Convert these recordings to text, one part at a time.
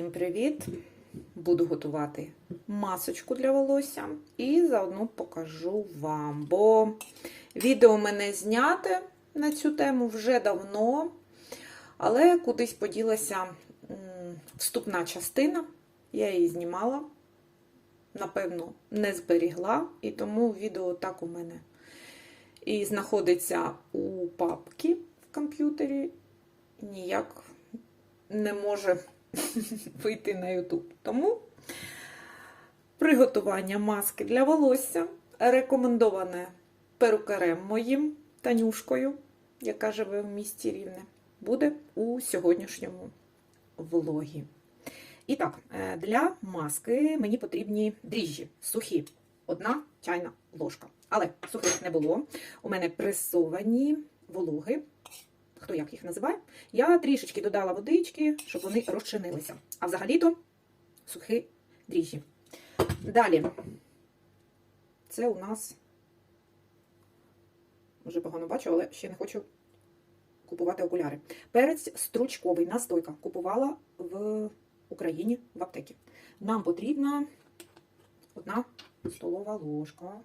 привіт! Буду готувати масочку для волосся і заодно покажу вам, бо відео мене зняте на цю тему вже давно, але кудись поділася вступна частина. Я її знімала, напевно, не зберігла, і тому відео так у мене і знаходиться у папці в комп'ютері. Ніяк не може вийти на YouTube. Тому приготування маски для волосся рекомендоване перукарем моїм Танюшкою, яка живе в місті Рівне, буде у сьогоднішньому влогі. І так, е, для маски мені потрібні дріжджі сухі. Одна чайна ложка. Але сухих не було. У мене пресовані вологи, хто як їх називає. Я трішечки додала водички, щоб вони розчинилися. А взагалі-то сухі дріжджі. Далі, це у нас вже погано бачу, але ще не хочу купувати окуляри. Перець стручковий, настойка. Купувала в Україні в аптекі. Нам потрібна одна столова ложка.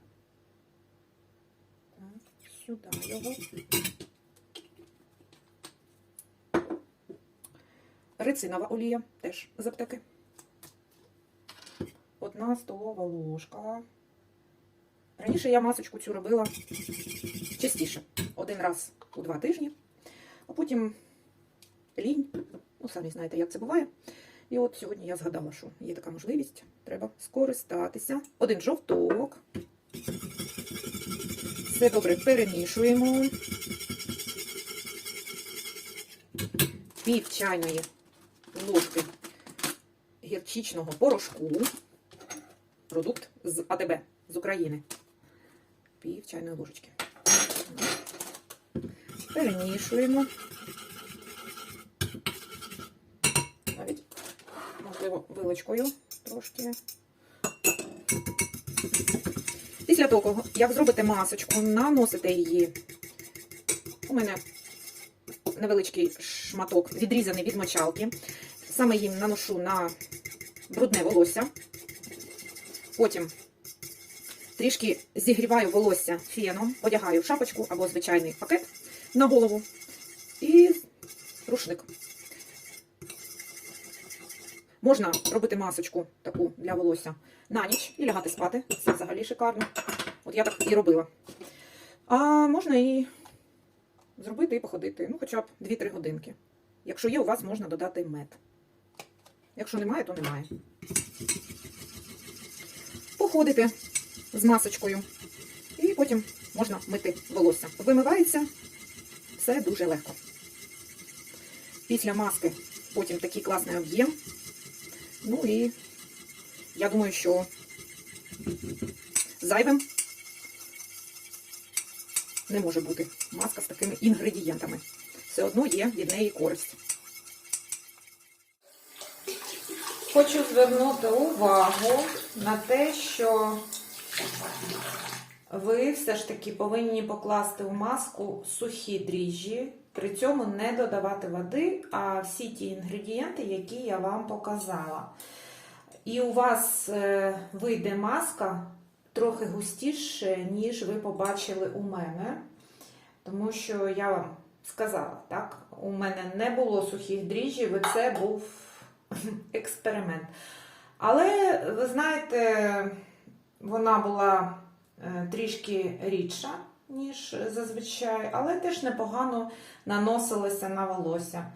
Сюди його. Рицинова олія теж з аптеки. Одна столова ложка. Раніше я масочку цю робила частіше. Один раз у два тижні, а потім лінь. Ну, самі знаєте, як це буває. І от сьогодні я згадала, що є така можливість. Треба скористатися. Один жовток. Все добре перемішуємо. Пів чайної ложки гірчичного порошку. Продукт з АТБ з України. Пів чайної ложечки. Перемішуємо. Навіть, можливо, вилочкою трошки. Після того, як зробите масочку, наносите її. У мене невеличкий шматок, відрізаний від мочалки. Саме їм наношу на брудне волосся. Потім трішки зігріваю волосся феном, одягаю шапочку або звичайний пакет на голову і рушник. Можна робити масочку таку для волосся на ніч і лягати спати. Це взагалі шикарно. От я так і робила. А можна і зробити і походити. Ну, хоча б 2-3 годинки. Якщо є, у вас можна додати мед. Якщо немає, то немає. Походите з масочкою. І потім можна мити волосся. Вимивається все дуже легко. Після маски потім такий класний об'єм. Ну і я думаю, що зайвим не може бути маска з такими інгредієнтами. Все одно є від неї користь. Хочу звернути увагу на те, що ви все ж таки повинні покласти в маску сухі дріжджі, при цьому не додавати води, а всі ті інгредієнти, які я вам показала. І у вас е, вийде маска трохи густіше, ніж ви побачили у мене. Тому що я вам сказала, так, у мене не було сухих дріжджів, і це був експеримент. Але, ви знаєте, вона була е, трішки рідша, ніж зазвичай, але теж непогано наносилася на волосся.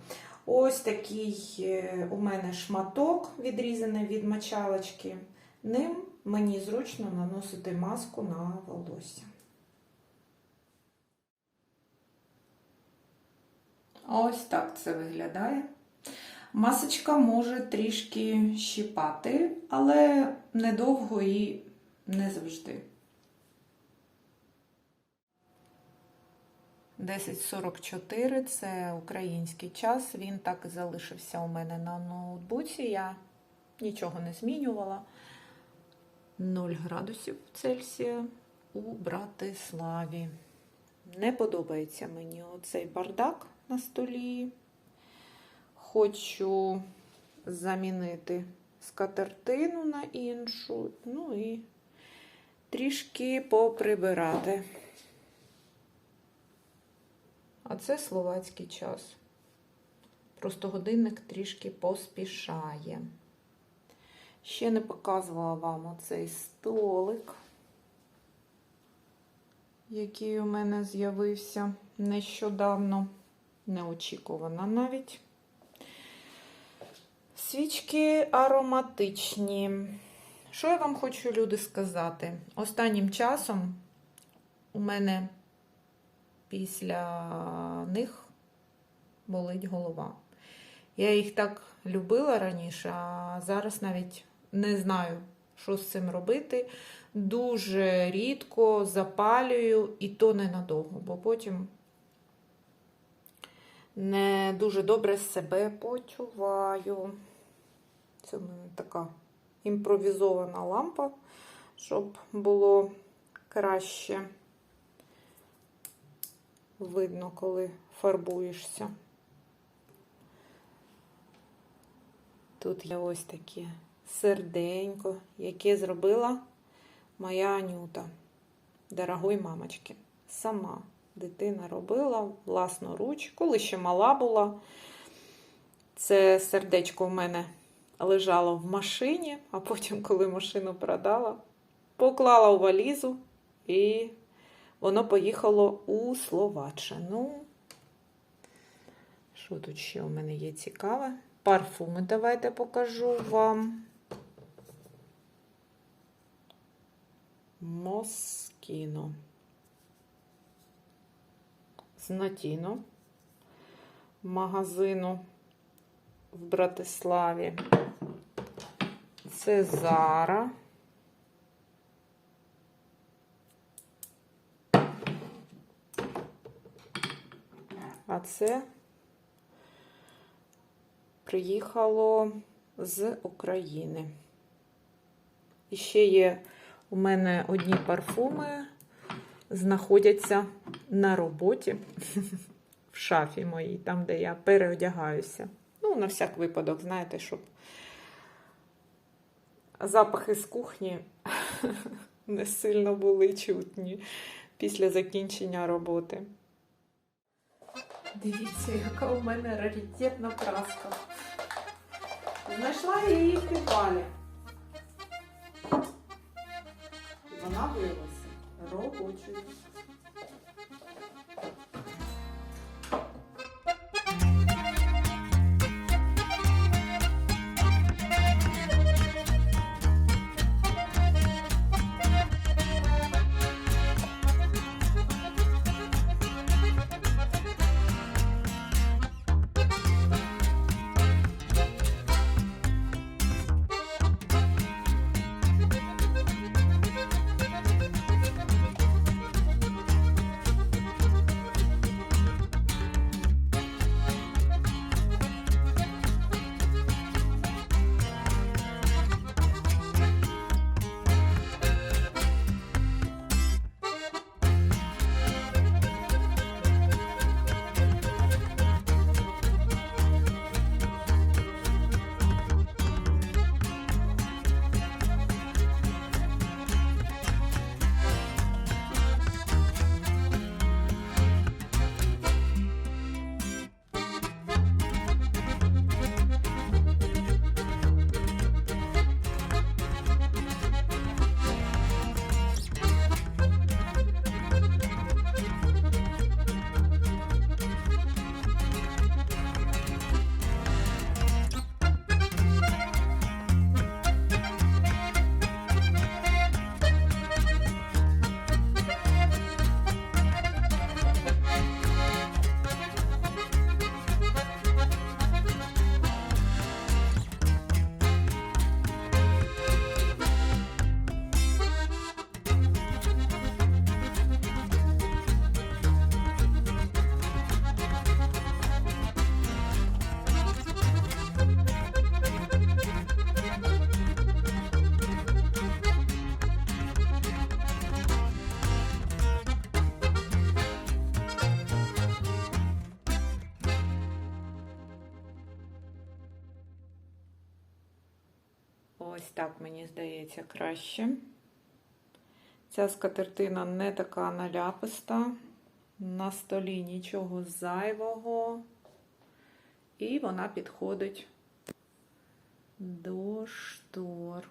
Ось такий е, у мене шматок, відрізаний від мочалочки. Ним мені зручно наносити маску на волосся. Ось так це виглядає. Масочка може трішки щіпати, але недовго і не завжди. 10.44 це український час. Він так і залишився у мене на ноутбуці. Я нічого не змінювала. 0 градусів Цельсія у Братиславі. Не подобається мені оцей бардак на столі. Хочу замінити скатертину на іншу, ну і трішки поприбирати. А це словацький час. Просто годинник трішки поспішає. Ще не показувала вам оцей столик, який у мене з'явився нещодавно, неочікувано навіть. Свічки ароматичні. Що я вам хочу, люди, сказати? Останнім часом у мене після них болить голова. Я їх так любила раніше, а зараз навіть не знаю, що з цим робити. Дуже рідко запалюю, і то ненадовго, бо потім не дуже добре себе почуваю. Це в мене така імпровізована лампа, щоб було краще видно, коли фарбуєшся. Тут є ось таке серденько, яке зробила моя Анюта, дорогой мамочки. Сама дитина робила власноруч, коли ще мала була. Це сердечко в мене лежало в машині, а потім, коли машину продала, поклала у валізу і воно поїхало у Словаччину. Що тут ще у мене є цікаве? Парфуми давайте покажу вам. Москіно. З Натіно. Магазину в Братиславі. Це Зара. А це приїхало з України. І ще є у мене одні парфуми, знаходяться на роботі в шафі моїй, там, де я переодягаюся. Ну, на всяк випадок, знаєте, щоб запахи з кухні не сильно були чутні після закінчення роботи. Дивіться, яка у мене раритетна краска. Знайшла я її в підвалі. Вона виявилася робочою. Так, мені здається, краще. Ця скатертина не така наляписта. На столі нічого зайвого. І вона підходить до штор.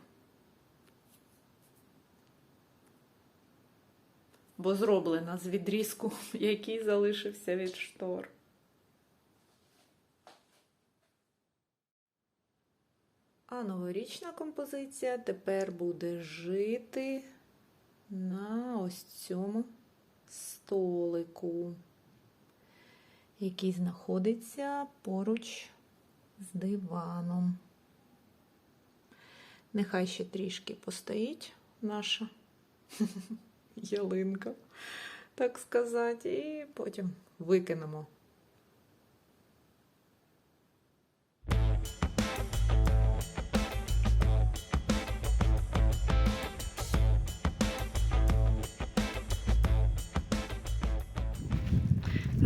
Бо зроблена з відрізку, який залишився від штор. А новорічна композиція тепер буде жити на ось цьому столику, який знаходиться поруч з диваном. Нехай ще трішки постоїть наша ялинка, так сказати, і потім викинемо.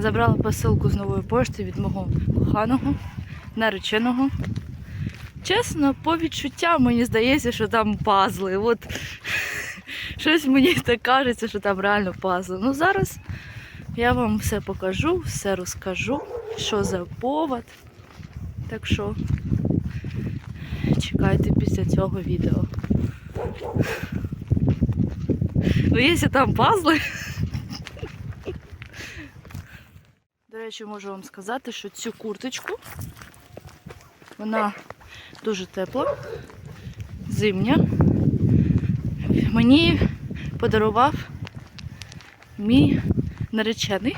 Забрала посилку з нової пошти від мого коханого, нареченого. Чесно, по відчуттям мені здається, що там пазли. От щось мені так кажеться, що там реально пазли. Ну зараз я вам все покажу, все розкажу, що за повод. Так що чекайте після цього відео. Ну, якщо там пазли. До речі, можу вам сказати, що цю курточку вона дуже тепла, зимня. Мені подарував мій наречений.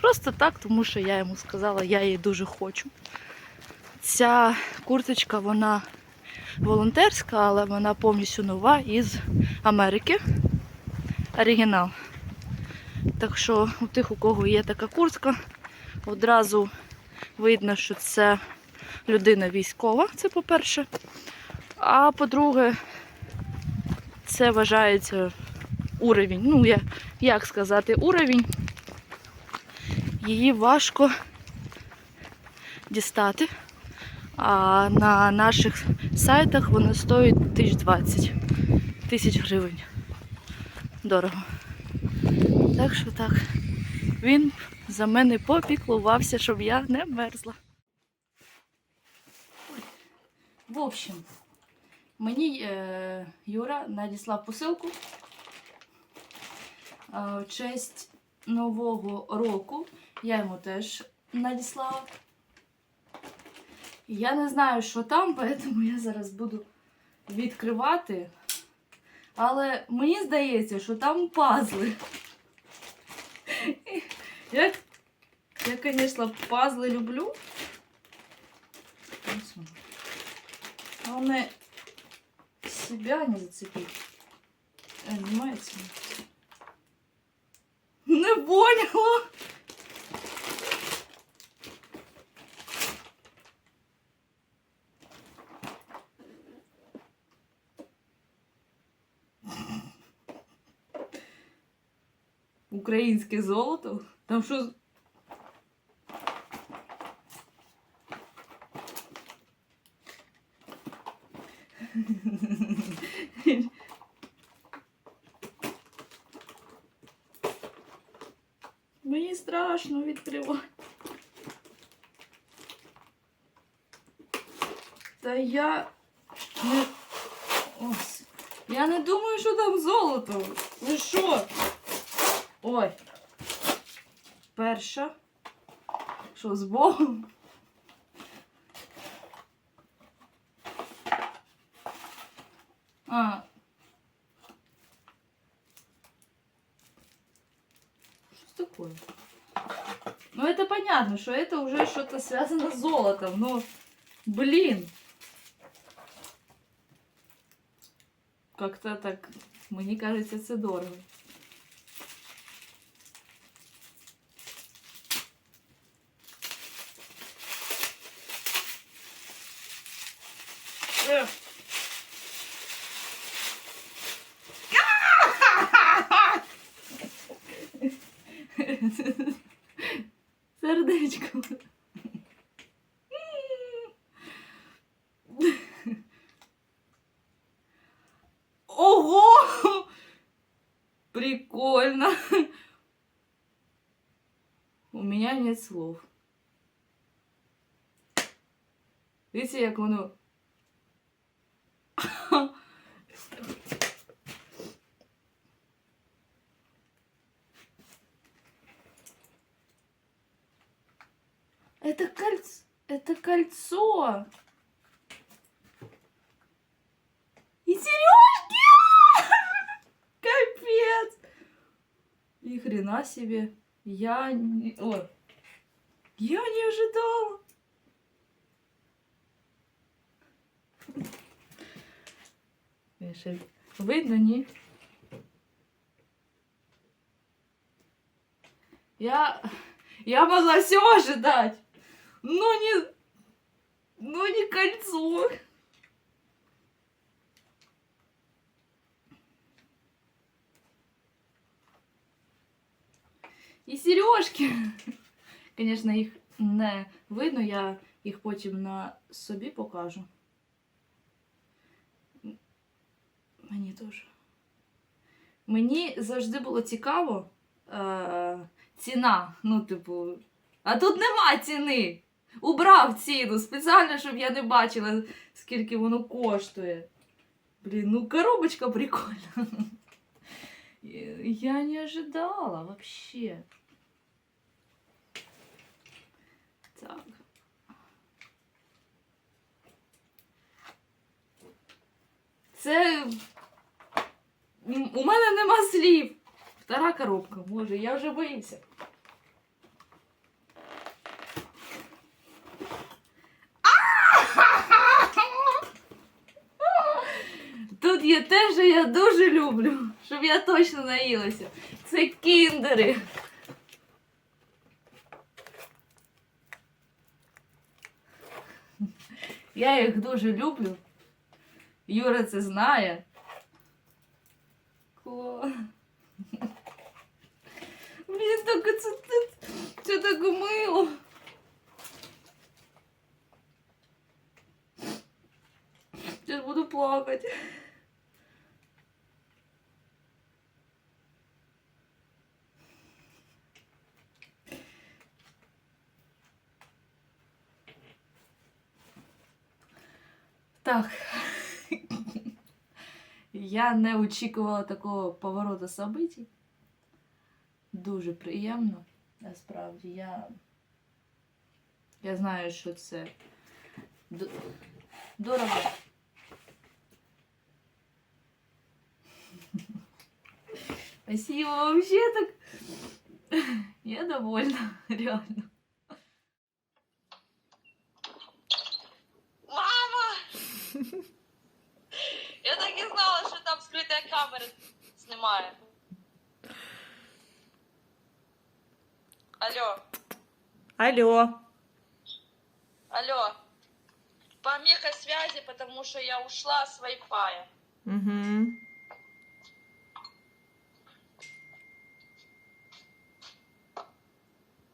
Просто так, тому що я йому сказала, я її дуже хочу. Ця курточка, вона волонтерська, але вона повністю нова із Америки. Оригінал. Так що у тих, у кого є така куртка, одразу видно, що це людина військова, це по-перше. А по-друге, це вважається уровень. Ну, я, як сказати, уровень. Її важко дістати. А на наших сайтах вона стоїть 1020 тисяч гривень. Дорого. Так що так, він за мене попіклувався, щоб я не мерзла. В общем, мені е, Юра надіслав посилку. Е, в честь Нового року я йому теж надіслала. Я не знаю, що там, тому я зараз буду відкривати. Але мені здається, що там пазли. Я, я, конечно, пазлы люблю. Главное, себя не зацепить. Э, Понимаете? Не поняла. Українське золото? Там що? Мені страшно відкривати. Та я не. Ось. Я не думаю, що там золото. Ви що? Ой. Перша. Що з Богом? А. Что такое? Ну, это понятно, что это уже что-то связано с золотом, но, блин. Как-то так, мені кажется, це дорого. Річка. Ого! Прикольно. У меня нет слов. Видите, я воно Это кольцо. И сережки! Капец! Ни хрена себе. Я не... О. Я не ожидала. Ще Видно, ні? Я... Я могла все ожидать. Но не... Но не кольцо. І сережки. Звісно, їх не видно, я їх потім на собі покажу. Мені теж. Мені завжди було цікаво е- ціна. Ну, типу. А тут нема ціни. Убрав ціну спеціально, щоб я не бачила, скільки воно коштує. Блін, ну коробочка прикольна. Я не ожидала вообще. Так. Це. У мене нема слів. Втора коробка, може, я вже боюся. Тут є те, що я дуже люблю, щоб я точно наїлася. Це кіндери. Я їх дуже люблю. Юра це знає. Клас. Блін, так це, це, це так мило. Сейчас буду плакать. Так. Я не очікувала такого повороту событий. Дуже приємно. Насправді я. Я знаю, що це д- дорого. Спасибо, вообще так. Я довольна, реально. Камера знімає. Алло, Алло. алло. Помеха связи, потому что я ушла с Wi-Fi. Угу.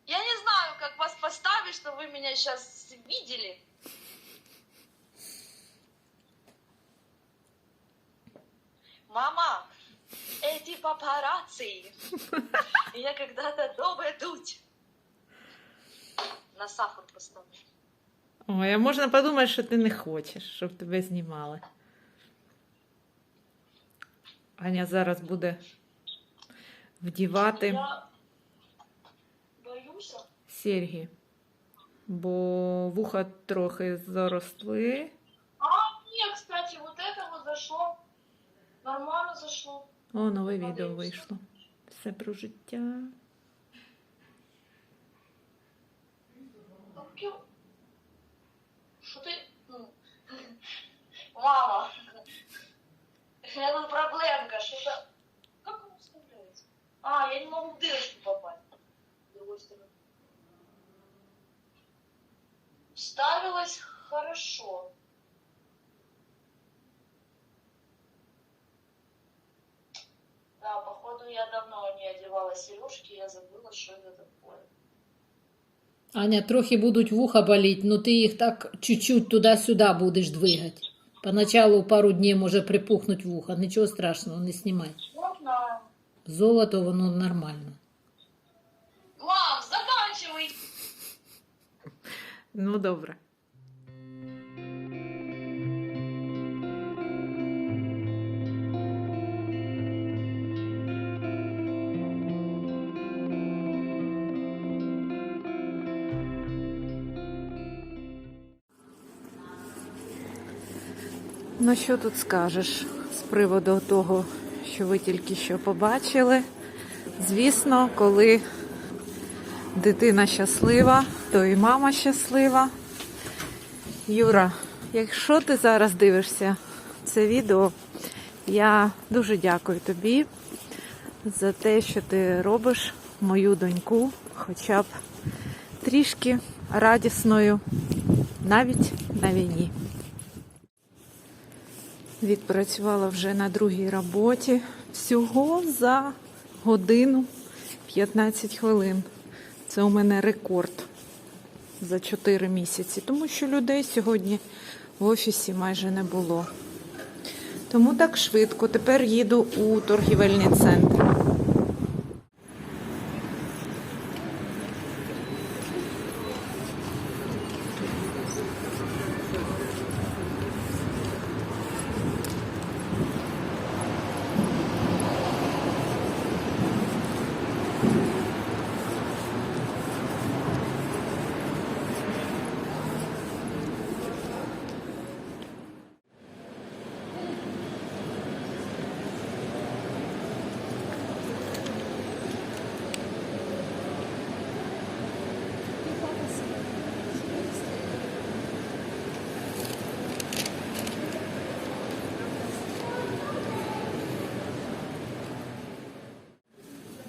Я не знаю, как вас поставить, что вы меня сейчас видели. Папарацци. Я когда-то дома дуть. На сахар поставлю. Ой, а можна подумати, що ти не хочеш, щоб тебе знімали. Аня зараз буде вдівати Я боюся. серьги, бо вуха трохи заросли. А, нет, кстати, вот это вот зашло. Нормально зашло. О, нове відео вийшло. Все про життя. Таке- Що ти? ну, Мама. Это проблемка. Что-то... Как он вставляется? А, я не могу в дырочку попасть. С другой стороны. Вставилась хорошо. одягала сережки, я забыла, що це таке. Аня, трохи будуть вуха боліть, но ну ти їх так чуть-чуть туди-сюди будеш двигати. Поначалу пару днів може припухнуть вуха, нічого страшного, не знімай. Золото воно нормально. Мам, заканчивай! Ну добре. Ну, що тут скажеш з приводу того, що ви тільки що побачили? Звісно, коли дитина щаслива, то і мама щаслива. Юра, якщо ти зараз дивишся це відео, я дуже дякую тобі за те, що ти робиш мою доньку хоча б трішки радісною навіть на війні. Відпрацювала вже на другій роботі всього за годину 15 хвилин. Це у мене рекорд за 4 місяці, тому що людей сьогодні в офісі майже не було. Тому так швидко. Тепер їду у торгівельний центр.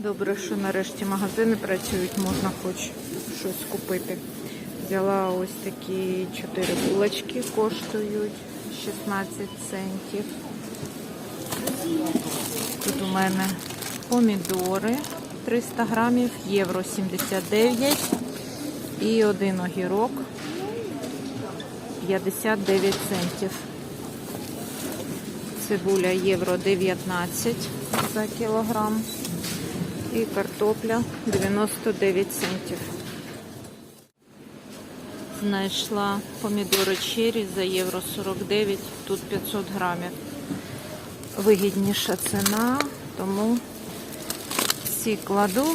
Добре, що нарешті магазини працюють, можна хоч щось купити. Взяла ось такі 4 булочки, коштують 16 центів. Тут у мене помідори 300 грамів, євро 79 і один огірок 59 центів. Цибуля євро 19 за кілограм і картопля 99 центів. Знайшла помідори черрі за євро 49, тут 500 грамів. Вигідніша ціна, тому ці кладу,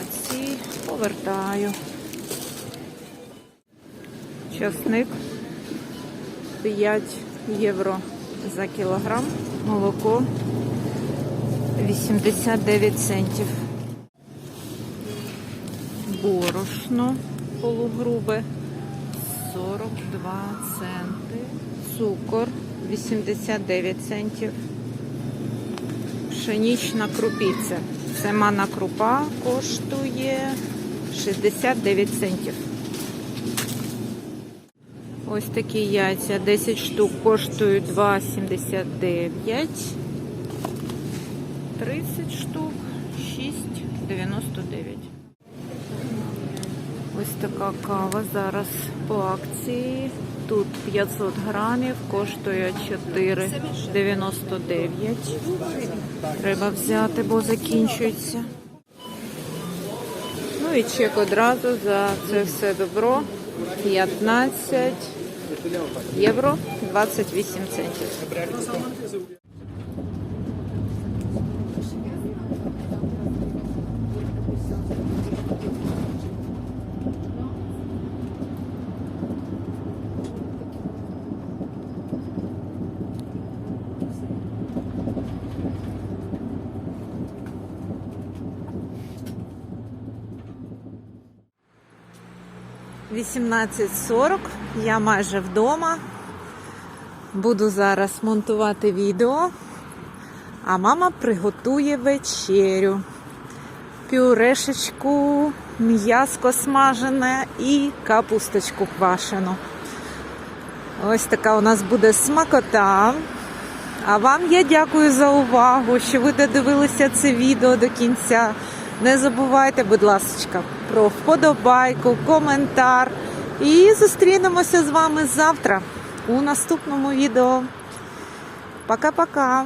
а ці повертаю. Часник 5 євро за кілограм, молоко 89 центів. Борошно полугрубе 42 центи. Цукор 89 центів. Пшенічна крупиця. Це мана крупа коштує 69 центів. Ось такі яйця 10 штук коштують 2,79. 30 штук 6,99. Ось така кава зараз по акції. Тут 500 грамів, коштує 4,99. Треба взяти, бо закінчується. Ну і чек одразу за це все добро. 15 євро 28 центів. Вісімнадцять сорок. Я майже вдома. Буду зараз монтувати відео, а мама приготує вечерю. Пюрешечку, м'яско смажене і капусточку квашену. Ось така у нас буде смакота. А вам я дякую за увагу, що ви додивилися це відео до кінця. Не забувайте, будь ласка, про вподобайку, коментар. І зустрінемося з вами завтра у наступному відео. Пока-пока!